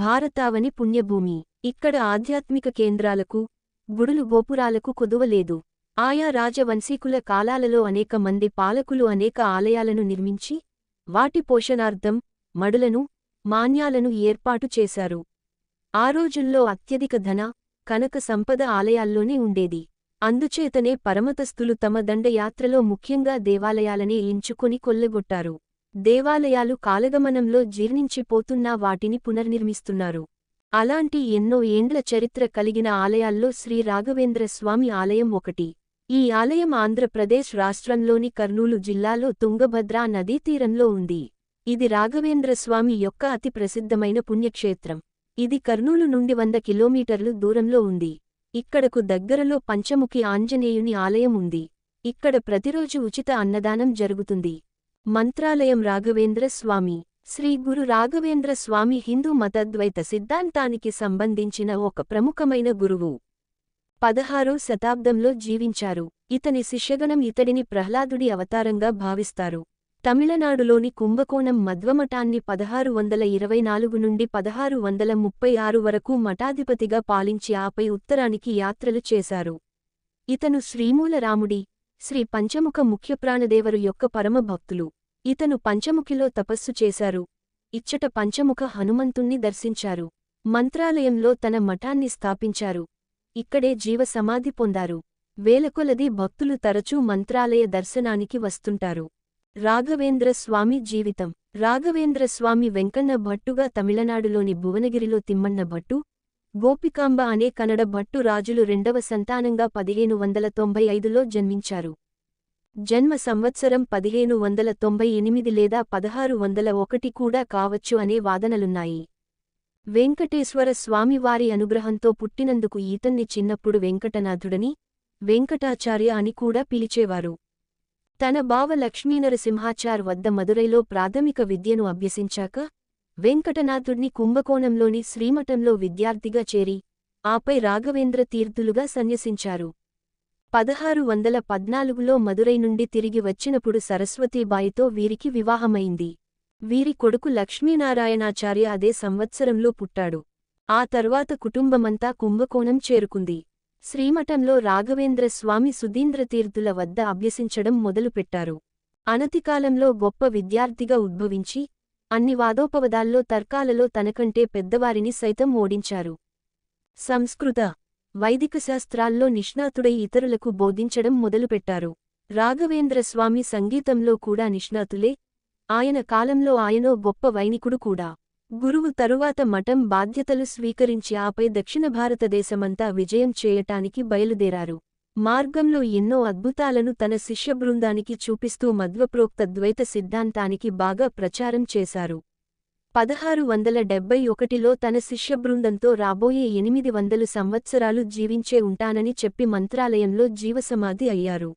భారతావని పుణ్యభూమి. ఇక్కడ ఆధ్యాత్మిక కేంద్రాలకు గుడులు గోపురాలకు కొదువలేదు ఆయా రాజవంశీకుల కాలాలలో అనేక మంది పాలకులు అనేక ఆలయాలను నిర్మించి వాటి పోషణార్థం మడులను మాన్యాలను ఏర్పాటు చేశారు. ఆ రోజుల్లో అత్యధిక ధన కనక సంపద ఆలయాల్లోనే ఉండేది. అందుచేతనే పరమతస్థులు తమ దండయాత్రలో ముఖ్యంగా దేవాలయాలనే ఎంచుకుని కొల్లగొట్టారు. దేవాలయాలు కాలగమనంలో జీర్ణించిపోతున్నా వాటిని పునర్నిర్మిస్తున్నారు. అలాంటి ఎన్నో ఏండ్ల చరిత్ర కలిగిన ఆలయాల్లో శ్రీ రాఘవేంద్ర స్వామి ఆలయం ఒకటి. ఈ ఆలయం ఆంధ్రప్రదేశ్ రాష్ట్రంలోని కర్నూలు జిల్లాలో తుంగభద్రా నదీతీరంలో ఉంది. ఇది రాఘవేంద్ర స్వామి యొక్క అతి ప్రసిద్ధమైన పుణ్యక్షేత్రం. ఇది కర్నూలు నుండి వంద కిలోమీటర్లు దూరంలో ఉంది. ఇక్కడకు దగ్గరలో పంచముఖి ఆంజనేయుని ఆలయం ఉంది. ఇక్కడ ప్రతిరోజు ఉచిత అన్నదానం జరుగుతుంది. మంత్రాలయం రాఘవేంద్ర స్వామి. శ్రీ గురు రాఘవేంద్ర స్వామి హిందూ మతద్వైత సిద్ధాంతానికి సంబంధించిన ఒక ప్రముఖమైన గురువు. పదహారో శతాబ్దంలో జీవించారు. ఇతని శిష్యగణం ఇతడిని ప్రహ్లాదుడి అవతారంగా భావిస్తారు. తమిళనాడులోని కుంభకోణం మధ్వమఠాన్ని పదహారు వందల ఇరవై నాలుగు నుండి పదహారు వందల ముప్పై ఆరు వరకు మఠాధిపతిగా పాలించి ఆపై ఉత్తరానికి యాత్రలు చేశారు. ఇతను శ్రీమూల రాముడి శ్రీ పంచముఖ ముఖ్యప్రాణదేవరు యొక్క పరమ భక్తులు ఇతను పంచముఖిలో తపస్సు చేశారు. ఇచ్చట పంచముఖ హనుమంతుణ్ణి దర్శించారు. మంత్రాలయంలో తన మఠాన్ని స్థాపించారు. ఇక్కడే జీవ సమాధి పొందారు. వేలకొలది భక్తులు తరచూ మంత్రాలయ దర్శనానికి వస్తుంటారు. రాఘవేంద్ర స్వామి జీవితం. రాఘవేంద్ర స్వామి వెంకన్న భట్టుగా తమిళనాడులోని భువనగిరిలో తిమ్మన్న భట్టు గోపికాంబ అనే కన్నడ భట్టు రాజులు రెండవ సంతానంగా పదిహేను వందల తొంభై ఐదులో జన్మించారు. జన్మ సంవత్సరం పదిహేను వందల తొంభై ఎనిమిది లేదా పదహారు వందల ఒకటి కూడా కావచ్చు అనే వాదనలున్నాయి. వెంకటేశ్వర స్వామివారి అనుగ్రహంతో పుట్టినందుకు ఈతన్ని చిన్నప్పుడు వెంకటనాథుడని వెంకటాచార్య అని కూడా పిలిచేవారు. తన బావ లక్ష్మీనరసింహాచార్ వద్ద మదురైలో ప్రాథమిక విద్యను అభ్యసించాక వెంకటనాథుడిని కుంభకోణంలోని శ్రీమఠంలో విద్యార్థిగా చేరి ఆపై రాఘవేంద్ర తీర్థులుగా సన్యసించారు. పదహారు వందల పద్నాలుగులో మదురై నుండి తిరిగి వచ్చినప్పుడు సరస్వతీబాయితో వీరికి వివాహమైంది. వీరి కొడుకు లక్ష్మీనారాయణాచార్య అదే సంవత్సరంలో పుట్టాడు. ఆ తర్వాత కుటుంబమంతా కుంభకోణం చేరుకుంది. శ్రీమఠంలో రాఘవేంద్ర స్వామి సుధీంద్రతీర్థుల వద్ద అభ్యసించడం మొదలుపెట్టారు. అనతికాలంలో గొప్ప విద్యార్థిగా ఉద్భవించి అన్ని వాదోపవదాల్లో తర్కాలలో తనకంటే పెద్దవారిని సైతం ఓడించారు. సంస్కృత వైదిక శాస్త్రాల్లో నిష్ణాతుడై ఇతరులకు బోధించడం మొదలుపెట్టారు. రాఘవేంద్ర స్వామి సంగీతంలో కూడా నిష్ణాతులే. ఆయన కాలంలో ఆయనో గొప్ప వైనికుడు కూడా. గురువు తరువాత మఠం బాధ్యతలు స్వీకరించి ఆపై దక్షిణ భారతదేశమంతా విజయం చేయటానికి బయలుదేరారు. మార్గంలో ఎన్నో అద్భుతాలను తన శిష్య బృందానికి చూపిస్తూ మధ్వప్రోక్త ద్వైత సిద్ధాంతానికి బాగా ప్రచారం చేశారు. పదహారు వందల డెబ్బై ఒకటిలో తన శిష్య బృందంతో రాబోయే ఎనిమిది వందలు సంవత్సరాలు జీవించే ఉంటానని చెప్పి మంత్రాలయంలో జీవసమాధి అయ్యారు.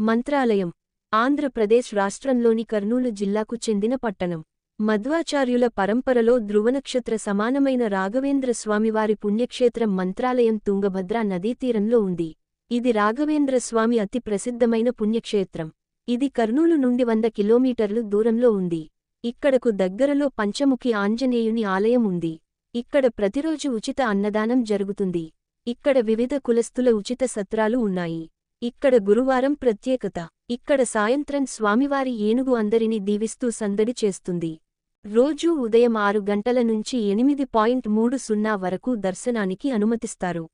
మంత్రాలయం ఆంధ్రప్రదేశ్ రాష్ట్రంలోని కర్నూలు జిల్లాకు చెందిన పట్టణం. మధ్వాచార్యుల పరంపరలో ధ్రువనక్షత్ర సమానమైన రాఘవేంద్ర స్వామివారి పుణ్యక్షేత్రం మంత్రాలయం తుంగభద్రా నదీతీరంలో ఉంది. ఇది రాఘవేంద్ర స్వామి అతి ప్రసిద్ధమైన పుణ్యక్షేత్రం. ఇది కర్నూలు నుండి వంద కిలోమీటర్లు దూరంలో ఉంది. ఇక్కడకు దగ్గరలో పంచముఖి ఆంజనేయుని ఆలయం ఉంది. ఇక్కడ ప్రతిరోజు ఉచిత అన్నదానం జరుగుతుంది. ఇక్కడ వివిధ కులస్థుల ఉచిత సత్రాలు ఉన్నాయి. ఇక్కడ గురువారం ప్రత్యేకత. ఇక్కడ సాయంత్రం స్వామివారి ఏనుగు అందరినీ దీవిస్తూ సందడి చేస్తుంది. రోజూ ఉదయం ఆరు గంటల నుంచి ఎనిమిది పాయింట్ మూడు సున్నా వరకు దర్శనానికి అనుమతిస్తారు.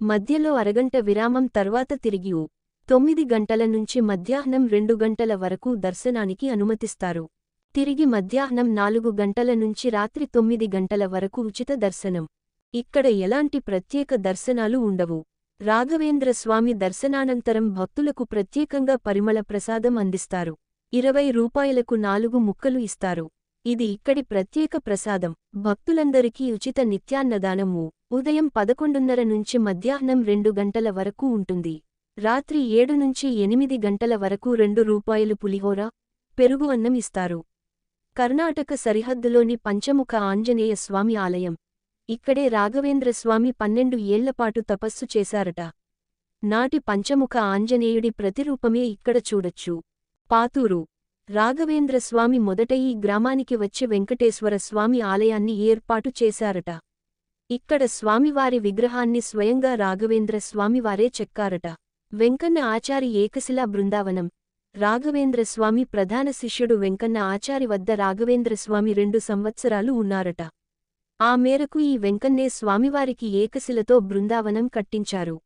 మధ్యలో అరగంట విరామం తర్వాత తిరిగి తొమ్మిది గంటల నుంచి మధ్యాహ్నం రెండు గంటల వరకు దర్శనానికి అనుమతిస్తారు. తిరిగి మధ్యాహ్నం నాలుగు గంటల నుంచి రాత్రి తొమ్మిది గంటల వరకు ఉచిత దర్శనం. ఇక్కడ ఎలాంటి ప్రత్యేక దర్శనాలు ఉండవు. రాఘవేంద్ర స్వామి దర్శనానంతరం భక్తులకు ప్రత్యేకంగా పరిమళ ప్రసాదం అందిస్తారు. ఇరవై రూపాయలకు నాలుగు ముక్కలు ఇస్తారు. ఇది ఇక్కడి ప్రత్యేక ప్రసాదం. భక్తులందరికీ ఉచిత నిత్యాన్నదానము ఉదయం పదకొండున్నర నుంచి మధ్యాహ్నం రెండు గంటల వరకు ఉంటుంది. రాత్రి ఏడు నుంచి ఎనిమిది గంటల వరకు రెండు రూపాయలు పులిహోర పెరుగు అన్నం ఇస్తారు. కర్ణాటక సరిహద్దులోని పంచముఖ ఆంజనేయ స్వామి ఆలయం. ఇక్కడే రాఘవేంద్ర స్వామి పన్నెండు ఏళ్ళపాటు తపస్సు చేశారట. నాటి పంచముఖ ఆంజనేయుడి ప్రతిరూపమే ఇక్కడ చూడొచ్చు. పాతూరు. రాఘవేంద్ర స్వామి మొదట ఈ గ్రామానికి వచ్చి వెంకటేశ్వర స్వామి ఆలయాన్ని ఏర్పాటు చేశారట. ఇక్కడ స్వామివారి విగ్రహాన్ని స్వయంగా రాఘవేంద్ర స్వామివారే చెక్కారట. వెంకన్న ఆచారి ఏకశిలా బృందావనం. రాఘవేంద్ర స్వామి ప్రధాన శిష్యుడు వెంకన్న ఆచారి వద్ద రాఘవేంద్ర స్వామి రెండు సంవత్సరాలు ఉన్నారట. ఆ మేరకు ఈ వెంకన్నే స్వామివారికి ఏకశిలతో బృందావనం కట్టించారు.